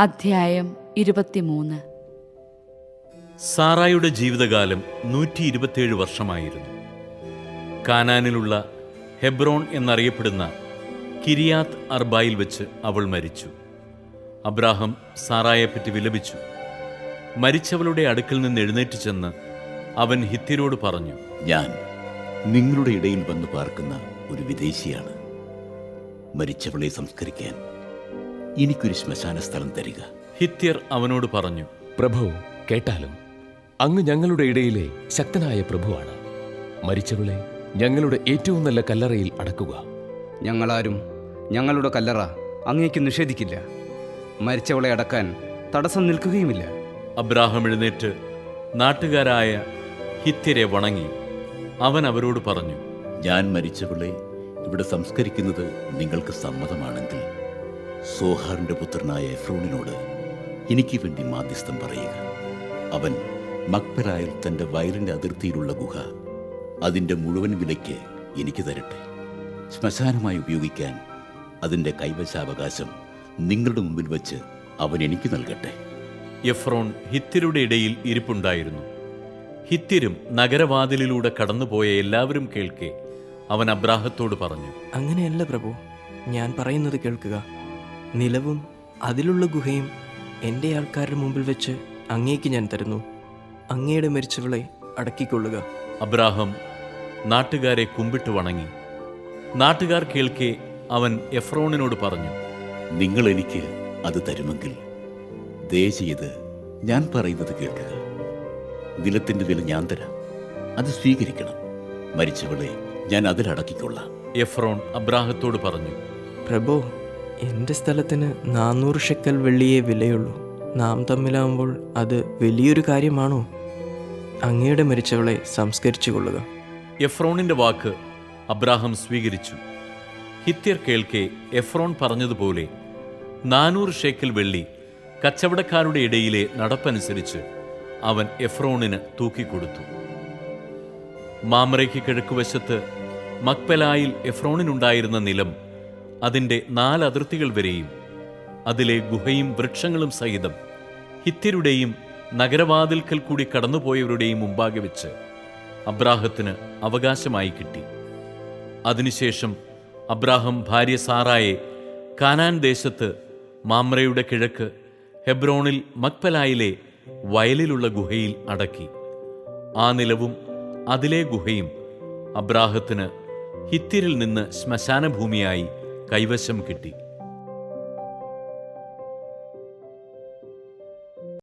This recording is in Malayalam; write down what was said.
അധ്യായം ഇരുപത്തിമൂന്ന്. സാറായുടെ ജീവിതകാലം നൂറ്റി ഇരുപത്തിയേഴ് വർഷമായിരുന്നു. കാനാനിലുള്ള ഹെബ്രോൺ എന്നറിയപ്പെടുന്ന കിരിയാത്ത് അർബായിൽ വെച്ച് അവൾ മരിച്ചു. അബ്രാഹം സാറായെപ്പറ്റി വിലപിച്ചു. മരിച്ചവളുടെ അടുക്കൽ നിന്ന് എഴുന്നേറ്റ് ചെന്ന് അവൻ ഹിത്യരോട് പറഞ്ഞു ഞാൻ നിങ്ങളുടെ ഇടയിൽ വന്ന് പാർക്കുന്ന ഒരു വിദേശിയാണ്. മരിച്ചവളെ സംസ്കരിക്കാൻ എനിക്കൊരു ശ്മശാന സ്ഥലം തരിക. ഹിത്യർ അവനോട് പറഞ്ഞു പ്രഭു കേട്ടാലും അങ്ങ് ഞങ്ങളുടെ ഇടയിലെ ശക്തനായ പ്രഭുവാണ്. മരിച്ചവളെ ഞങ്ങളുടെ ഏറ്റവും നല്ല കല്ലറയിൽ അടക്കുക. ഞങ്ങളാരും ഞങ്ങളുടെ കല്ലറ അങ്ങേക്ക് നിഷേധിക്കില്ല. മരിച്ചവളെ അടക്കാൻ തടസ്സം നിൽക്കുകയുമില്ല. അബ്രാഹം എഴുന്നേറ്റ് നാട്ടുകാരായ ഹിത്യരെ വണങ്ങി. അവൻ അവരോട് പറഞ്ഞു ഞാൻ മരിച്ചവളെ ഇവിടെ സംസ്കരിക്കുന്നത് നിങ്ങൾക്ക് സമ്മതമാണെങ്കിൽ സോഹാറിന്റെ പുത്രനായ എഫ്രോണിനോട് എനിക്ക് വേണ്ടി മാധ്യസ്ഥം പറയുക. അവൻ മക്പരായൽ തന്റെ വയലിന്റെ അതിർത്തിയിലുള്ള ഗുഹ അതിന്റെ മുഴുവൻ വിലയ്ക്ക് എനിക്ക് തരട്ടെ. ശ്മശാനമായി ഉപയോഗിക്കാൻ അതിന്റെ കൈവശാവകാശം നിങ്ങളുടെ മുമ്പിൽ വെച്ച് അവൻ എനിക്ക് നൽകട്ടെ. എഫ്രോൺ ഹിത്തിരുടെ ഇടയിൽ ഇരിപ്പുണ്ടായിരുന്നു. ഹിത്തിരും നഗരവാതിലിലൂടെ കടന്നുപോയ എല്ലാവരും കേൾക്കെ അവൻ അബ്രാഹത്തോട് പറഞ്ഞു അങ്ങനെയല്ല പ്രഭു ഞാൻ പറയുന്നത് കേൾക്കുക. നിലവും അതിലുള്ള ഗുഹയും എന്റെ ആൾക്കാരുടെ മുമ്പിൽ വെച്ച് അങ്ങേക്ക് ഞാൻ തരുന്നു. അങ്ങയുടെ മരിച്ചവളെ അടക്കിക്കൊള്ളുക. അബ്രാഹം നാട്ടുകാരെ കുമ്പിട്ട് വണങ്ങി. നാട്ടുകാർ കേൾക്കെ അവൻ എഫ്രോണിനോട് പറഞ്ഞു നിങ്ങൾ എനിക്ക് അത് തരുമെങ്കിൽ ദയചെയ്ത് ഞാൻ പറയുന്നത് കേൾക്കുക. നിലത്തിന്റെ വില ഞാൻ തരാം. അത് സ്വീകരിക്കണം. മരിച്ചവളെ ഞാൻ അതിലടക്കിക്കൊള്ളാം. എഫ്രോൺ അബ്രാഹത്തോട് പറഞ്ഞു പ്രഭു എന്റെ സ്ഥലത്തിന് നാനൂറ് ഷെക്കൽ വെള്ളിയേ വിലയുള്ളൂ. നാം തമ്മിലാവുമ്പോൾ അത് വലിയൊരു കാര്യമാണോ? അങ്ങയുടെ മരിച്ചവളെ സംസ്കരിച്ചു കൊള്ളുക. എഫ്രോണിന്റെ വാക്ക് അബ്രാഹം സ്വീകരിച്ചു. ഹിത്യർ കേൾക്കെ എഫ്രോൺ പറഞ്ഞതുപോലെ നാനൂറ് ഷേക്കിൽ വെള്ളി കച്ചവടക്കാരുടെ ഇടയിലെ നടപ്പനുസരിച്ച് അവൻ എഫ്രോണിന് തൂക്കിക്കൊടുത്തു. മാമറയ്ക്ക് കിഴക്കുവശത്ത് മക്പലായിൽ എഫ്രോണിനുണ്ടായിരുന്ന നിലം അതിന്റെ നാല് അതിർത്തികൾ വരെയും അതിലെ ഗുഹയും വൃക്ഷങ്ങളും സഹിതം ഹിത്യരുടെയും നഗരവാതിൽക്കൽ കൂടി കടന്നുപോയവരുടെയും മുമ്പാകെ വെച്ച് അബ്രാഹത്തിന് അവകാശമായി കിട്ടി. അതിനുശേഷം അബ്രാഹം ഭാര്യ സാറായെ കാനാൻ ദേശത്ത് മാമ്രയുടെ കിഴക്ക് ഹെബ്രോണിൽ മക്പലായിലെ വയലിലുള്ള ഗുഹയിൽ അടക്കി. ആ നിലവും അതിലെ ഗുഹയും അബ്രാഹത്തിന് ഹിത്തിരിൽ നിന്ന് ശ്മശാനഭൂമിയായി കൈവശം കിട്ടി